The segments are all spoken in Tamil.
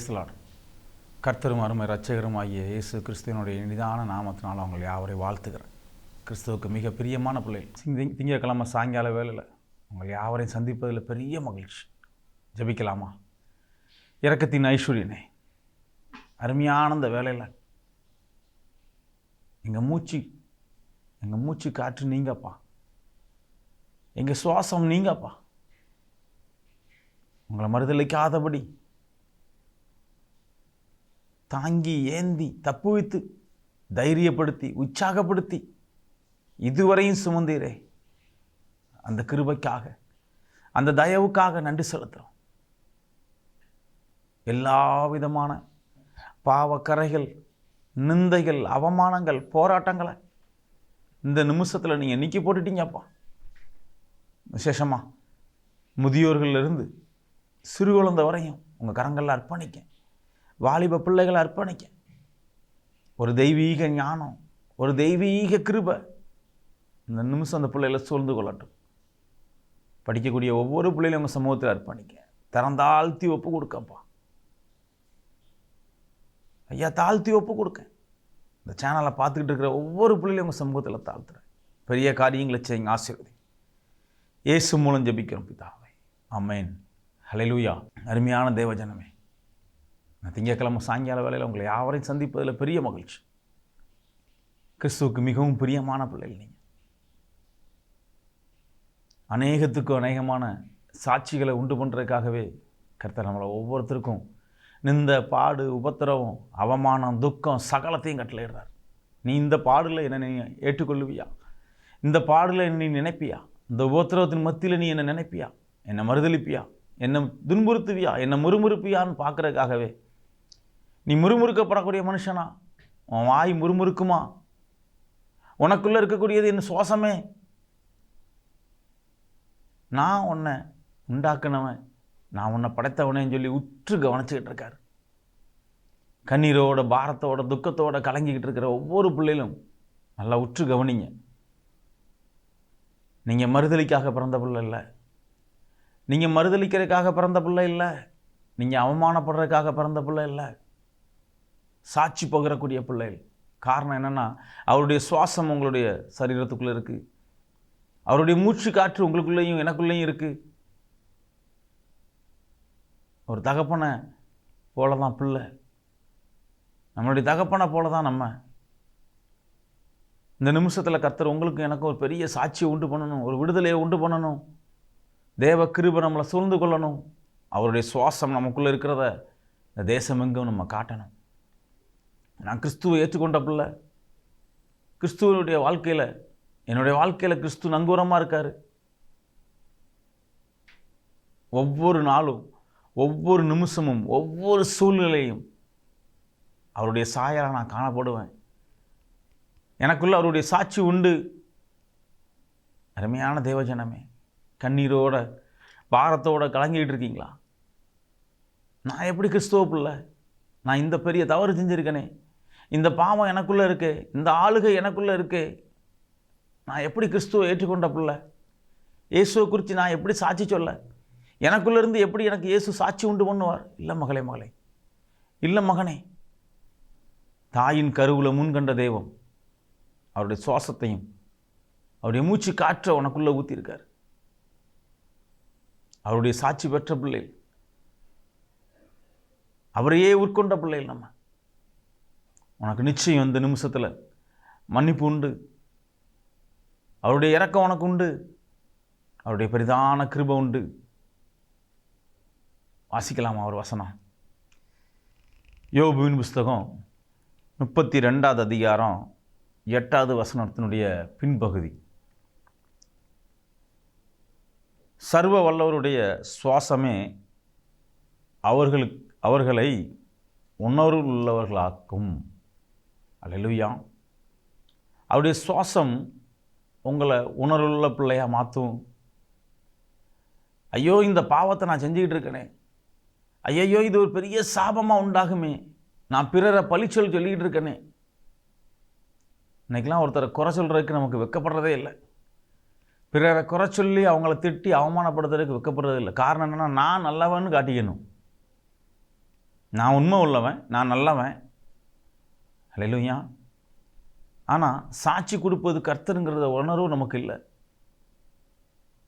பிரேசலாட் கர்த்தரும் அருமை ரட்சகரும் ஆகிய இயேசு கிறிஸ்துவனுடைய இனிதான நாமத்தினால் அவங்களை யாவரை வாழ்த்துக்கிறேன் கிறிஸ்துவுக்கு மிக பிரியமான பிள்ளைகள். திங்க திங்கட்கிழமை சாயங்கால வேலையில் உங்களை யாவரையும் சந்திப்பதில் பெரிய மகிழ்ச்சி. ஜபிக்கலாமா? இறக்கத்தின் ஐஸ்வர்யனே அருமையான இந்த வேலையில் எங்கள் மூச்சு எங்கள் மூச்சு காற்று நீங்கப்பா. எங்கள் சுவாசம் நீங்கப்பா. உங்களை மறுதளிக்காதபடி தாங்கி ஏந்தி தப்புவித்து தைரியப்படுத்தி உற்சாகப்படுத்தி இதுவரையும் சுமந்தீரே. அந்த கிருபைக்காக அந்த தயவுக்காக நன்றி செலுத்துகிறோம் எல்லா விதமான பாவக்கரைகள் நிந்தைகள் அவமானங்கள் போராட்டங்களை இந்த நிமிஷத்தில் நீங்கள் நீக்கி போட்டுட்டீங்கப்பா. விசேஷமாக முதியோர்கள்லேருந்து சிறு குழந்தை வரையும் உங்கள் கரங்களில் அர்ப்பணிக்க. வாலிப பிள்ளைகளை அர்ப்பணிக்க. ஒரு தெய்வீக ஞானம் ஒரு தெய்வீக கிருபை. இந்த நிமிஷம் அந்த பிள்ளைகளை சூழ்ந்து கொள்ளட்டும். படிக்கக்கூடிய ஒவ்வொரு பிள்ளைகளும் உங்கள் சமூகத்தில் அர்ப்பணிக்க திறந்தாழ்த்தி ஒப்பு கொடுக்கப்பா. ஐயா தாழ்த்தி ஒப்பு கொடுக்க. இந்த சேனலை பார்த்துக்கிட்டு இருக்கிற ஒவ்வொரு பிள்ளைகளும் உங்கள் சமூகத்தில் தாழ்த்துறேன். பெரிய காரியங்களை செய்யுங்க ஆசீர்வதி இயேசு மூலம் ஜெபிக்கிறோம் பிதாவை. அம்மேன் ஹலெலுயா அருமையான தேவஜனமே நான் திங்கக்கிழமை சாயங்கால வேலையில் உங்களை யாவரையும் சந்திப்பதில் பெரிய மகிழ்ச்சி. கிறிஸ்துவுக்கு மிகவும் பிரியமான பிள்ளைகள் நீங்கள் அநேகத்துக்கும் அநேகமான சாட்சிகளை உண்டு பண்ணுறதுக்காகவே கர்த்தர் நம்மளை ஒவ்வொருத்தருக்கும் நிந்த பாடு உபத்திரவம் அவமானம் துக்கம் சகலத்தையும் கட்டளையிடுறார். நீ இந்த பாடில் என்னை நீ ஏற்றுக்கொள்ளுவியா? இந்த பாடில் என்னை நீ நினைப்பியா? இந்த உபத்திரவத்தின் மத்தியில் நீ என்னை நினைப்பியா? என்னை மறுதளிப்பியா என்னை துன்புறுத்துவியா? என்னை முறுமுறுப்பியான்னு பார்க்குறதுக்காகவே நீ முறுமுறுக்கப்படக்கூடிய மனுஷனா? உன் வாய் முறுமுறுக்குமா? உனக்குள்ளே இருக்கக்கூடியது என் சுவாசமே. நான் உன்னை உண்டாக்குனவன் நான் உன்னை படைத்தவனேன்னு சொல்லி உற்று கவனிச்சுக்கிட்டு இருக்கார். கண்ணீரோட பாரத்தோட துக்கத்தோட கலங்கிக்கிட்டு இருக்கிற ஒவ்வொரு பிள்ளைகளும் நல்லா உற்று கவனிங்க. நீங்கள் மறுதளிக்காக பிறந்த பிள்ளை இல்லை. நீங்கள் மறுதளிக்கிறதுக்காக பிறந்த பிள்ளை இல்லை. நீங்கள் அவமானப்படுறதுக்காக பிறந்த பிள்ளை இல்லை. சாட்சி பகிரக்கூடிய பிள்ளைகள். காரணம் என்னென்னா அவருடைய சுவாசம் உங்களுடைய சரீரத்துக்குள்ளே இருக்குது அவருடைய மூச்சு காற்று உங்களுக்குள்ளேயும் எனக்குள்ளேயும் இருக்குது ஒரு தகப்பனை போல தான் பிள்ளை. நம்மளுடைய தகப்பனை போல தான் நம்ம. இந்த நிமிஷத்தில் கர்த்தர் உங்களுக்கு எனக்கும் ஒரு பெரிய சாட்சியை உண்டு பண்ணணும் ஒரு விடுதலையை உண்டு பண்ணணும். தேவ கிருபை நம்மளை சூழ்ந்து கொள்ளணும். அவருடைய சுவாசம் நமக்குள்ளே இருக்கிறத இந்த தேசம் எங்கும் நம்ம காட்டணும். நான் கிறிஸ்துவை ஏற்றுக்கொண்ட பிள்ளை கிறிஸ்துவனுடைய வாழ்க்கையில் என்னுடைய வாழ்க்கையில் கிறிஸ்து நங்கூரமாக இருக்கார். ஒவ்வொரு நாளும் ஒவ்வொரு நிமிஷமும் ஒவ்வொரு சூழ்நிலையும் அவருடைய சாயலாக நான் காணப்படுவேன். எனக்குள்ளே அவருடைய சாட்சி உண்டு. அருமையான தேவஜனமே கண்ணீரோட பாரத்தோட கலங்கிட்டு இருக்கீங்களா? நான் எப்படி கிறிஸ்துவ பிள்ளை? நான் இந்த பெரிய தவறு செஞ்சுருக்கேனே. இந்த பாவம் எனக்குள்ளே இருக்குது இந்த ஆளுகை எனக்குள்ளே இருக்குது நான் எப்படி கிறிஸ்துவை ஏற்றுக்கொண்ட பிள்ளை? இயேசுவை குறித்து நான் எப்படி சாட்சி சொல்ல? எனக்குள்ளேருந்து எப்படி எனக்கு இயேசு சாட்சி உண்டு பண்ணுவார்? இல்லை மகளே மகளே. இல்லை மகனே. தாயின் கருவில் முன்கண்ட தெய்வம் அவருடைய சுவாசத்தையும் அவருடைய மூச்சு காற்றை உனக்குள்ளே ஊற்றிருக்கார் அவருடைய சாட்சி பெற்ற பிள்ளைகள். அவரையே உட்கொண்ட பிள்ளைகள் நம்ம. உனக்கு நிச்சயம் இந்த நிமிஷத்தில் மன்னிப்பு உண்டு. அவருடைய இறக்கம் உனக்கு உண்டு. அவருடைய பெரிதான கிருப உண்டு. வாசிக்கலாமா அவர் வசனம். யோபுவின் புஸ்தகம் முப்பத்தி ரெண்டாவது அதிகாரம் எட்டாவது வசனத்தினுடைய பின்பகுதி. சர்வ வல்லவருடைய சுவாசமே அவர்களுக்கு அவர்களை உணர்வுள்ளவர்களாக்கும். உள்ளவர்களாக்கும் அவருடைய சுவாசம் உங்களை உணர்வுள்ள பிள்ளையாக மாற்றும் ஐயோ இந்த பாவத்தை நான் செஞ்சுக்கிட்டு இருக்கேனே. ஐயையோ இது ஒரு பெரிய சாபமாக உண்டாகுமே. நான் பிறரை பழிச்சொல் சொல்லிக்கிட்டு இருக்கேனே. இன்றைக்கெலாம் ஒருத்தரை குறை சொல்கிறதுக்கு நமக்கு வெக்கப்படுறதே இல்லை. பிறரை குறை சொல்லி அவங்கள திட்டி அவமானப்படுத்துறதுக்கு வெக்கப்படுறது இல்லை. காரணம் என்னென்னா நான் நல்லவன்னு காட்டிக்கணும். நான் உண்மை உள்ளவன் நான் நல்லவன். ஹalleluya. ஆனால் சாட்சி கொடுப்பது கர்த்தருங்கிறத உணர்வு நமக்கு இல்லை.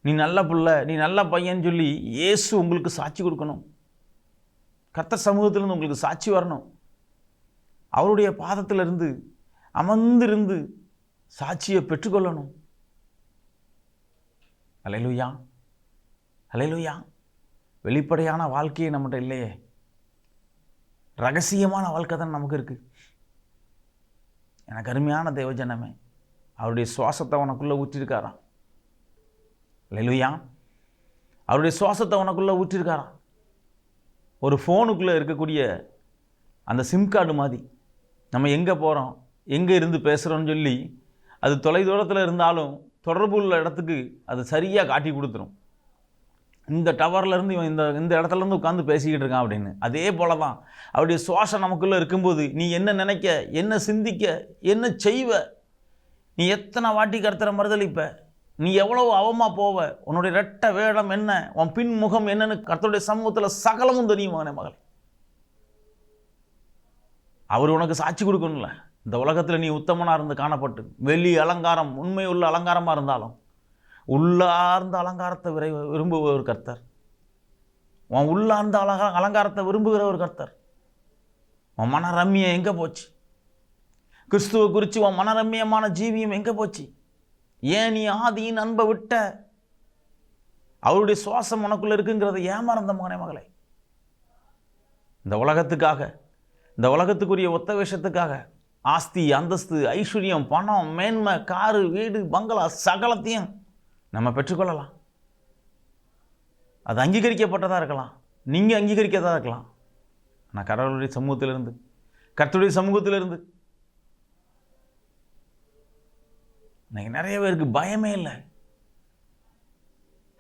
நீ நல்ல பிள்ளை நீ நல்ல பையன் சொல்லி இயேசு உங்களுக்கு சாட்சி கொடுக்கணும். கர்த்தர் சமூகத்திலேருந்து உங்களுக்கு சாட்சி வரணும். அவருடைய பாதத்திலிருந்து அமர்ந்திருந்து சாட்சியை பெற்றுக்கொள்ளணும். அலையிலுயா அலையிலுயா வெளிப்படையான வாழ்க்கையே நம்மகிட்ட இல்லையே. ரகசியமான வாழ்க்கை தான் நமக்கு இருக்குது எனக்கு அருமையான தேவஜனமே. அவருடைய சுவாசத்தை உனக்குள்ளே ஊற்றிருக்காராம். லெலுயா அவருடைய சுவாசத்தை உனக்குள்ளே ஊற்றிருக்காராம். ஒரு ஃபோனுக்குள்ளே இருக்கக்கூடிய அந்த சிம் கார்டு மாதிரி. நம்ம எங்கே போகிறோம் எங்கே இருந்து பேசுகிறோன்னு சொல்லி அது தொலைதூரத்தில் இருந்தாலும் தொடர்பு உள்ள இடத்துக்கு அது சரியாக காட்டி கொடுத்துரும். இந்த டவர்லேருந்து இவன் இந்த இந்த இடத்துலேருந்து உட்காந்து பேசிக்கிட்டு இருக்கான் அப்படின்னு. அதே போல தான் அவருடைய சுவாசம் நமக்குள்ளே இருக்கும்போது நீ என்ன நினைக்க என்ன சிந்திக்க என்ன செய்வ? நீ எத்தனை வாட்டி கருத்துற மறுதளிப்ப நீ எவ்வளவு அவமா போவ? உன்னுடைய ரெட்ட வேடம் என்ன? உன் பின்முகம் என்னன்னு கர்த்தருடைய சமூகத்தில் சகலமும் தெரியும் மகனே மகள். அவர் உனக்கு சாட்சி கொடுக்கணும்ல. இந்த உலகத்தில் நீ உத்தமனாக இருந்து காணப்பட்டு வெளி அலங்காரம் உண்மை உள்ள அலங்காரமாக இருந்தாலும் உள்ளார்ந்த அலங்காரத்தை விரை விரும்புகிற ஒரு கர்த்தர். உன் உள்ளார்ந்த அலங்கா அலங்காரத்தை விரும்புகிற ஒரு கர்த்தர். உன் மன ரம்மியம் எங்கே போச்சு? கிறிஸ்துவை குறித்து உன் மனரம்யமான ஜீவியம் எங்கே போச்சு? ஏன் நீ ஆதியின் அன்பை விட்ட? அவருடைய சுவாசம் உனக்குள்ளே இருக்குங்கிறத ஏமாறந்த மகனே மகளை. இந்த உலகத்துக்காக இந்த உலகத்துக்குரிய ஒத்த விஷயத்துக்காக ஆஸ்தி அந்தஸ்து ஐஸ்வர்யம் பணம் மேன்மை காரு வீடு பங்களா சகலத்தையும் நம்ம பெற்றுக்கொள்ளலாம். அது அங்கீகரிக்கப்பட்டதாக இருக்கலாம். நீங்கள் அங்கீகரிக்கதாக இருக்கலாம். ஆனால் கடவுளுடைய சமூகத்திலிருந்து கர்த்தருடைய சமூகத்திலிருந்து இன்னைக்கு நிறைய பேருக்கு பயமே இல்லை.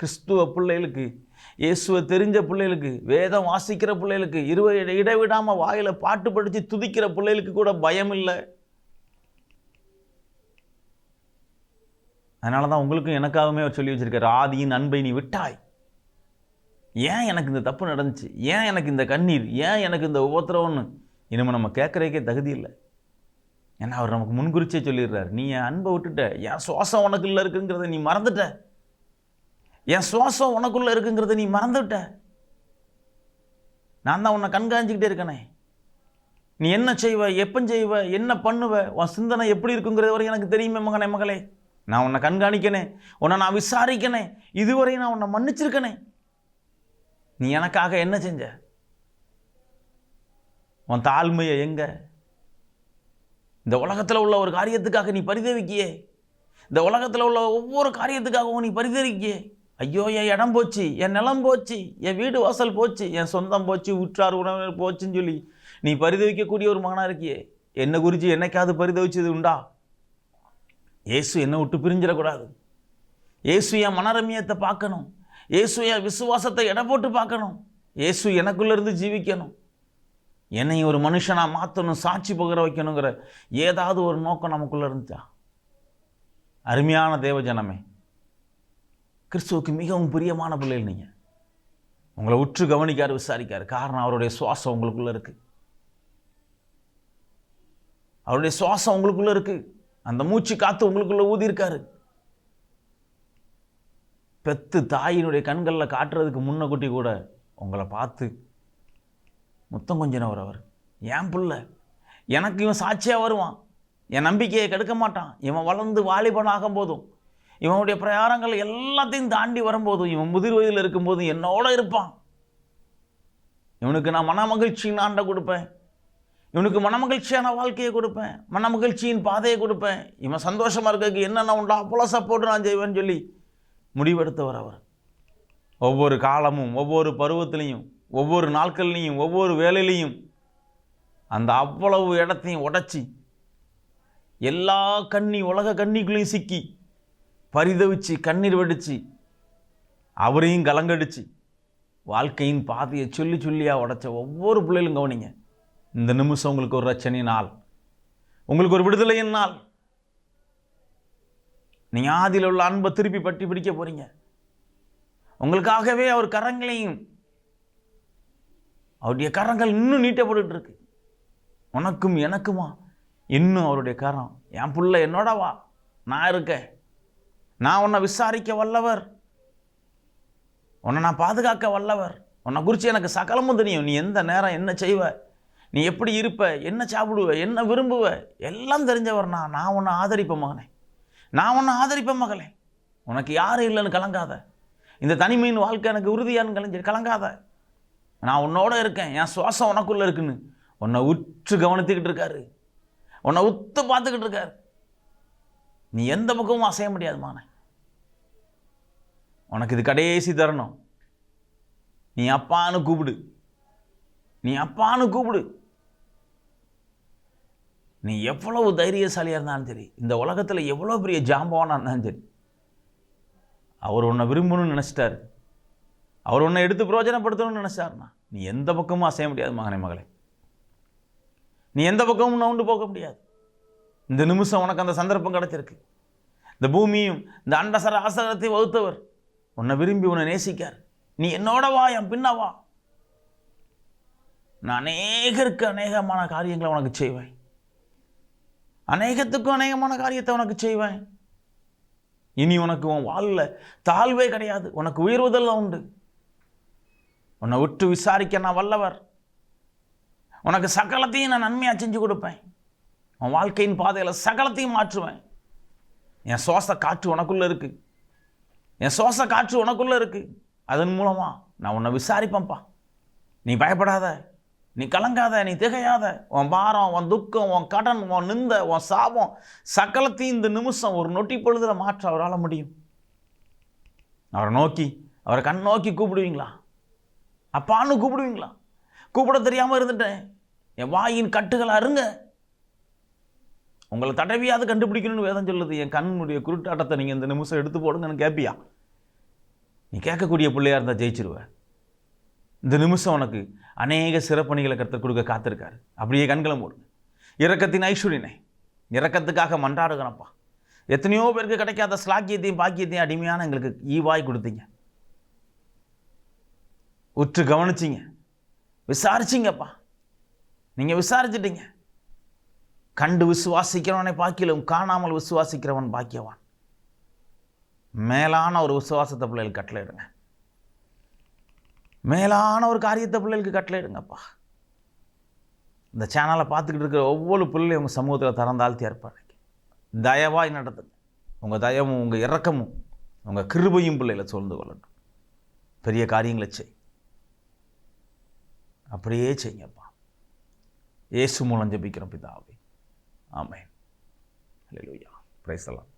கிறிஸ்துவ பிள்ளைகளுக்கு இயேசுவை தெரிஞ்ச பிள்ளைகளுக்கு வேதம் வாசிக்கிற பிள்ளைகளுக்கு இருவ இடைவிடாமல் வாயில் பாட்டு படித்து துதிக்கிற பிள்ளைகளுக்கு கூட பயம் இல்லை அதனால தான் உங்களுக்கும் எனக்காகவே அவர் சொல்லி வச்சிருக்காரு. ஆதியின் அன்பை நீ விட்டாய். ஏன் எனக்கு இந்த தப்பு நடந்துச்சு? ஏன் எனக்கு இந்த கண்ணீர்? ஏன் எனக்கு இந்த உபத்திரவம்னு? இனிமேல் நம்ம கேட்குறதுக்கே தகுதி இல்லை. ஏன்னா அவர் நமக்கு முன்குறிச்சே சொல்லிடுறாரு. நீ என் அன்பை விட்டுட்ட. என் சுவாசம் உனக்குள்ளே இருக்குங்கிறத நீ மறந்துட்ட. என் சுவாசம் உனக்குள்ளே இருக்குங்கிறத நீ மறந்துவிட்ட நான் தான் உன்னை கண்காணிச்சிக்கிட்டே இருக்கனே. நீ என்ன செய்வ? எப்போ செய்வ? என்ன பண்ணுவ? உன் சிந்தனை எப்படி இருக்குங்கிறது வரை எனக்கு தெரியுமே மகனே மகளே. நான் உன்னை கண்காணிக்கனே. உன்னை நான் விசாரிக்கனே. இதுவரை நான் உன்னை மன்னிச்சிருக்கனே. நீ எனக்காக என்ன செஞ்ச? உன் தாழ்மையை எங்க? இந்த உலகத்தில் உள்ள ஒரு காரியத்துக்காக நீ பரிதவிக்கியே. இந்த உலகத்தில் உள்ள ஒவ்வொரு காரியத்துக்காகவும் நீ பரிதவிக்கியே. ஐயோ என் இடம் போச்சு என் நிலம் போச்சு என் வீடு வாசல் போச்சு என் சொந்தம் போச்சு உற்றார் உறவினர் போச்சுன்னு சொல்லி நீ பரிதவிக்கக்கூடிய ஒரு மகனாக இருக்கியே. என்ன குறித்து என்னைக்காவது பரிதவிச்சது உண்டா? இயேசு என்னை விட்டு பிரிஞ்சிடக்கூடாது. இயேசு என் மனரமியத்தை பார்க்கணும். இயேசு என் விசுவாசத்தை எடை போட்டு பார்க்கணும். இயேசு எனக்குள்ளேருந்து ஜீவிக்கணும். என்னை ஒரு மனுஷனாக மாற்றணும் சாட்சி பகிர வைக்கணுங்கிற ஏதாவது ஒரு நோக்கம் நமக்குள்ளே இருந்துச்சா? அருமையான தேவஜனமே கிறிஸ்துவுக்கு மிகவும் பிரியமான பிள்ளைகள் நீங்கள் உங்களை உற்று கவனிக்காரு விசாரிக்காரு. காரணம் அவருடைய சுவாசம் உங்களுக்குள்ளே இருக்குது அவருடைய சுவாசம் உங்களுக்குள்ளே இருக்குது அந்த மூச்சு காற்று உங்களுக்குள்ளே ஊதியிருக்காரு. பெத்து தாயினுடைய கண்களில் காட்டுறதுக்கு முன்ன குட்டி கூட உங்களை பார்த்து முத்தம் கொஞ்சினவர் அவர். ஏன் புள்ள? எனக்கு இவன் சாட்சியாக வருவான். என் நம்பிக்கையை கெடுக்க மாட்டான். இவன் வளர்ந்து வாலிபன் ஆகும் போதும் இவனுடைய பிரயாரங்கள் எல்லாத்தையும் தாண்டி வரும்போதும் இவன் முதிர் வயதில் இருக்கும்போதும் என்னோட இருப்பான். இவனுக்கு நான் மன மகிழ்ச்சியின் ஆண்டை கொடுப்பேன். இவனுக்கு மனமகிழ்ச்சியான வாழ்க்கையை கொடுப்பேன் மனமகிழ்ச்சியின் பாதையை கொடுப்பேன். இவன் சந்தோஷமாக இருக்கிறதுக்கு என்னென்ன உண்டா அப்போலாம் சப்போர்ட் நான் செய்வேன்னு சொல்லி முடிவெடுத்தவர் அவர். ஒவ்வொரு காலமும் ஒவ்வொரு பருவத்திலையும் ஒவ்வொரு நாட்கள்லையும் ஒவ்வொரு வேலையிலையும் அந்த அவ்வளவு இடத்தையும் உடச்சி எல்லா கண்ணி உலக கண்ணிக்குள்ளேயும் சிக்கி பரிதவிச்சு கண்ணீர் வெடித்து அவரையும் கலங்கடிச்சு வாழ்க்கையின் பாதையை சொல்லி சொல்லியாக உடைச்ச ஒவ்வொரு பிள்ளைகளும் கவனிங்க. இந்த நிமிஷம் உங்களுக்கு ஒரு ரச்சனை நாள். உங்களுக்கு ஒரு விடுதலையின் நாள். நீங்கள் ஆதியில் உள்ள அன்பை திருப்பி பட்டி பிடிக்க போறீங்க. உங்களுக்காகவே அவர் கரங்களையும் அவருடைய கரங்கள் இன்னும் நீட்டப்பட்டு இருக்கு உனக்கும் எனக்குமா? இன்னும் அவருடைய கரம். என் புள்ள என்னோடவா நான் இருக்கேன். நான் உன்னை விசாரிக்க வல்லவர். உன்னை நான் பாதுகாக்க வல்லவர். உன்னை குறித்து எனக்கு சகலமும் தெரியும். நீ எந்த நேரம் என்ன செய்வ? நீ எப்படி இருப்ப? என்ன சாப்பிடுவ? என்ன விரும்புவ? எல்லாம் தெரிஞ்சவர்னா நான். உன்னை ஆதரிப்பேன் மகனே. நான் உன்னை ஆதரிப்பேன் மகளே. உனக்கு யாரும் இல்லைன்னு கலங்காத. இந்த தனிமையின் வாழ்க்கை எனக்கு உறுதியான்னு கலைஞ்சு கலங்காத. நான் உன்னோட இருக்கேன். என் சுவாசம் உனக்குள்ளே இருக்குன்னு. உன்னை உற்று கவனித்துக்கிட்டு இருக்காரு. உன்னை உத்து பார்த்துக்கிட்டு இருக்காரு. நீ எந்த பக்கமும் அசைய முடியாது மகனே. உனக்கு இது கடைசி தரணும். நீ அப்பான்னு கூப்பிடு. நீ அப்பான்னு கூப்பிடு. நீ எவ்வளவு தைரியசாலியாக இருந்தாலும் சரி இந்த உலகத்தில் எவ்வளோ பெரிய ஜாம்பவானாக இருந்தாலும் சரி அவர் உன்னை விரும்பணும்னு நினச்சிட்டாரு. அவர் உன்னை எடுத்து பிரயோஜனப்படுத்தணும்னு நினச்சாருண்ணா. நீ எந்த பக்கமும் அசைய முடியாது மகனே மகளே. நீ எந்த பக்கமும் நவுண்டு போக முடியாது. இந்த நிமிஷம் உனக்கு அந்த சந்தர்ப்பம் கிடைச்சிருக்கு. இந்த பூமியும் இந்த அண்டசர ஆசரத்தை வகுத்தவர் உன்னை விரும்பி உன்னை நேசிக்கார். நீ என்னோட வா என் பின்ன வா. நான் அநேகருக்கு அநேகமான காரியங்களை உனக்கு செய்வேன். அநேகத்துக்கும் அநேகமான காரியத்தை உனக்கு செய்வேன். இனி உனக்கு உன் வாழ்ல தாழ்வே கிடையாது. உனக்கு உயர்வுதெல்லாம் உண்டு. உன்னை விட்டு விசாரிக்க நான் வல்லவர். உனக்கு சகலத்தையும் நான் நன்மையாக செஞ்சு கொடுப்பேன். உன் வாழ்க்கையின் பாதையில் சகலத்தையும் மாற்றுவேன். என் சுவாச காற்று உனக்குள்ளே இருக்குது என் சுவாச காற்று உனக்குள்ளே இருக்குது அதன் மூலமாக நான் உன்னை விசாரிப்பேன்ப்பா. நீ பயப்படாத. நீ கலங்காத நீ திகையாத. உன் பாரம் உன் துக்கம் உன் கடன் உன் நிந்த உன் சாபம் சகலத்தையும் இந்த நிமிஷம் ஒரு நொட்டி பொழுதில் மாற்ற அவரால் முடியும். அவரை நோக்கி அவரை கண் நோக்கி கூப்பிடுவீங்களா? அப்பான்னு கூப்பிடுவீங்களா? கூப்பிட தெரியாமல் இருந்துட்டேன். என் வாயின் கட்டுகளை அருங்க உங்களை தடவியாவது கண்டுபிடிக்கணும்னு வேதம் சொல்லுது. என் கண்ணுடைய குருட்டாட்டத்தை நீங்கள் இந்த நிமிஷம் எடுத்து போடுங்கன்னு கேட்பியா நீ கேட்கக்கூடிய பிள்ளையாக இருந்தால் ஜெயிச்சிருவேன் இந்த நிமிஷம் உனக்கு அநேக சிறப்பணிகளை கருத்து கொடுக்க காத்திருக்காரு. அப்படியே கண்களை மூடுங்க இறக்கத்தின் ஐஸ்வர்யனை. இறக்கத்துக்காக மன்றாடுகிறப்பா. எத்தனையோ பேருக்கு கிடைக்காத ஸ்லாக்கியத்தையும் பாக்கியத்தையும் அடிமையான எங்களுக்கு ஈவாய் கொடுத்தீங்க. உற்று கவனிச்சிங்க. விசாரிச்சிங்கப்பா. நீங்கள் விசாரிச்சிட்டீங்க. கண்டு விசுவாசிக்கிறவனை பாக்கியலும் காணாமல் விசுவாசிக்கிறவன் பாக்கியவான். மேலான ஒரு விசுவாசத்தை பிள்ளைகளுக்கு கட்டளையிடுங்க. மேலான ஒரு காரியத்தை பிள்ளைகளுக்கு கட்டளையிடுங்கப்பா. இந்த சேனலை பார்த்துக்கிட்டு இருக்கிற ஒவ்வொரு பிள்ளையும் உங்கள் சமூகத்தில் திறந்தாழ்த்தி ஏற்பாடு தயவாய் நடத்துங்க உங்கள் தயவும் உங்கள் இறக்கமும் உங்கள் கிருபையும் பிள்ளைகளை சூழ்ந்து கொள்ளட்டும். பெரிய காரியங்களை செய். அப்படியே செய்யுங்கப்பா. இயேசு மூலம் ஜபிக்கிறோம் பிதாவே. ஆமே பிரைஸ் எல்லாம்